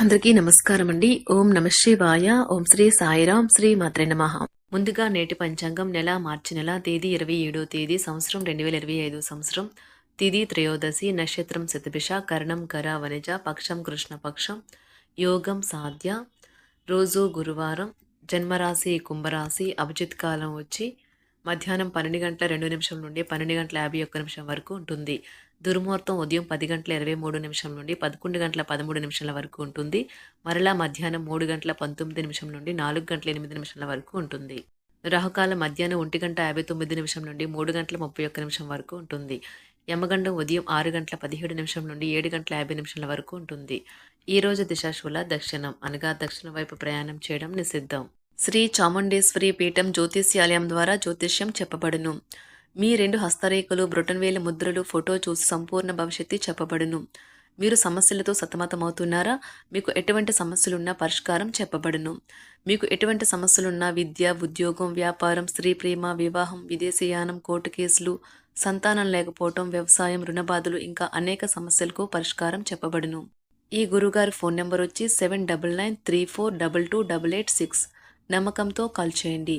అందరికీ నమస్కారం అండి ఓం నమ శివాయ. ఓం శ్రీ సాయిరాం శ్రీ మాత్రే నమ. ముందుగా నేటి పంచాంగం నెల మార్చి నెల తేదీ ఇరవై ఏడో తేదీ సంవత్సరం రెండు వేల ఇరవై ఐదు సంవత్సరం. తిది త్రయోదశి నక్షత్రం శతభిష కరణం కర వనిజ పక్షం కృష్ణపక్షం యోగం సాధ్య. రోజు గురువారం జన్మరాశి కుంభరాశి అభిజిత్ కాలం వచ్చి మధ్యాహ్నం పన్నెండు గంటల రెండు నిమిషం నుండి పన్నెండు గంటల యాభై ఒక్క నిమిషం వరకు ఉంటుంది. దుర్ముహూర్తం ఉదయం పది గంటల ఇరవై మూడు నిమిషం నుండి పదకొండు గంటల పదమూడు నిమిషాల వరకు ఉంటుంది. మరలా మధ్యాహ్నం మూడు గంటల పంతొమ్మిది నిమిషం నుండి నాలుగు గంటల ఎనిమిది నిమిషాల వరకు ఉంటుంది. రాహుకాలం మధ్యాహ్నం ఒంటి గంట యాభై తొమ్మిది నిమిషం నుండి మూడు గంటల ముప్పై ఒక్క నిమిషం వరకు ఉంటుంది. యమగండం ఉదయం ఆరు గంటల పదిహేడు నిమిషం నుండి ఏడు గంటల యాభై నిమిషాల వరకు ఉంటుంది. ఈ రోజు దిశాశూల దక్షిణం అనగా దక్షిణ వైపు ప్రయాణం చేయడం నిషిద్ధం. శ్రీ చాముండేశ్వరి పీఠం జ్యోతిష్యాలయం ద్వారా జ్యోతిష్యం చెప్పబడును. మీ రెండు హస్తరేఖలు బ్రొటన్వేలు ముద్రలు ఫోటో చూసి సంపూర్ణ భవిష్యత్తు చెప్పబడును. మీరు సమస్యలతో సతమతమవుతున్నారా? మీకు ఎటువంటి సమస్యలున్నా పరిష్కారం చెప్పబడును. మీకు ఎటువంటి సమస్యలున్నా విద్య ఉద్యోగం వ్యాపారం స్త్రీ ప్రేమ వివాహం విదేశీయానం కోర్టు కేసులు సంతానం లేకపోవటం వ్యవసాయం రుణబాధలు ఇంకా అనేక సమస్యలకు పరిష్కారం చెప్పబడును. ఈ గురుగారి ఫోన్ నెంబర్ వచ్చి seven double nine three four double two double eight six. నమ్మకంతో కాల్ చేయండి.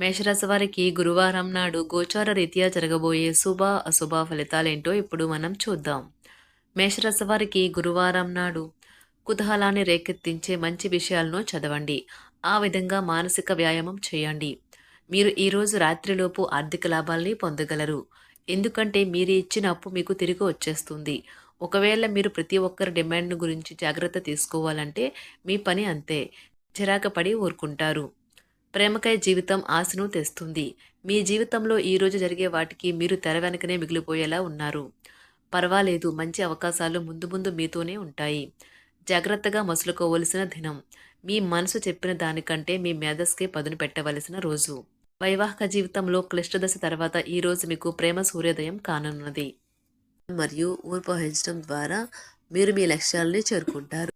మేషరాశి వారికి గురువారం నాడు గోచార రీత్యా జరగబోయే శుభ అశుభ ఫలితాలేంటో ఇప్పుడు మనం చూద్దాం. మేషరాశి వారికి గురువారం నాడు కుతూహలాన్ని రేకెత్తించే మంచి విషయాలను చదవండి. ఆ విధంగా మానసిక వ్యాయామం చేయండి. మీరు ఈరోజు రాత్రిలోపు ఆర్థిక లాభాల్ని పొందగలరు. ఎందుకంటే మీరు ఇచ్చిన అప్పు మీకు తిరిగి వచ్చేస్తుంది. ఒకవేళ మీరు ప్రతి ఒక్కరి డిమాండ్ గురించి జాగ్రత్త తీసుకోవాలంటే మీ పని అంతే. చిరాకపడి ఊరుకుంటారు. ప్రేమకై జీవితం ఆశను తెస్తుంది. మీ జీవితంలో ఈరోజు జరిగే వాటికి మీరు తెర వెనకనే మిగిలిపోయేలా ఉన్నారు. పర్వాలేదు మంచి అవకాశాలు ముందు ముందు మీతోనే ఉంటాయి. జాగ్రత్తగా మసులుకోవలసిన దినం. మీ మనసు చెప్పిన దానికంటే మీ మేధస్కే పదును పెట్టవలసిన రోజు. వైవాహిక జీవితంలో క్లిష్ట దశ తర్వాత ఈ రోజు మీకు ప్రేమ సూర్యోదయం కానున్నది. మరియు ఊర్పహించడం ద్వారా మీరు మీ లక్ష్యాలని చేరుకుంటారు.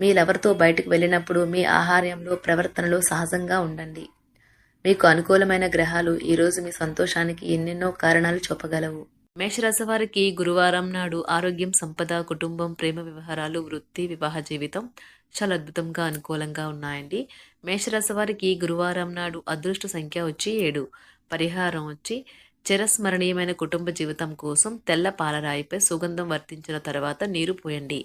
మీ లవర్తో బయటకు వెళ్ళినప్పుడు మీ ఆహార్యంలో ప్రవర్తనలో సహజంగా ఉండండి. మీకు అనుకూలమైన గ్రహాలు ఈరోజు మీ సంతోషానికి ఎన్నెన్నో కారణాలు చూపగలవు. మేషరాశి వారికి గురువారం నాడు ఆరోగ్యం సంపద కుటుంబం ప్రేమ వ్యవహారాలు వృత్తి వివాహ జీవితం చాలా అద్భుతంగా అనుకూలంగా ఉన్నాయండి. మేషరాశి వారికి గురువారం నాడు అదృష్ట సంఖ్య వచ్చి ఏడు. పరిహారం వచ్చి చిరస్మరణీయమైన కుటుంబ జీవితం కోసం తెల్ల పాలరాయిపై సుగంధం వర్తించిన తర్వాత నీరు పోయండి.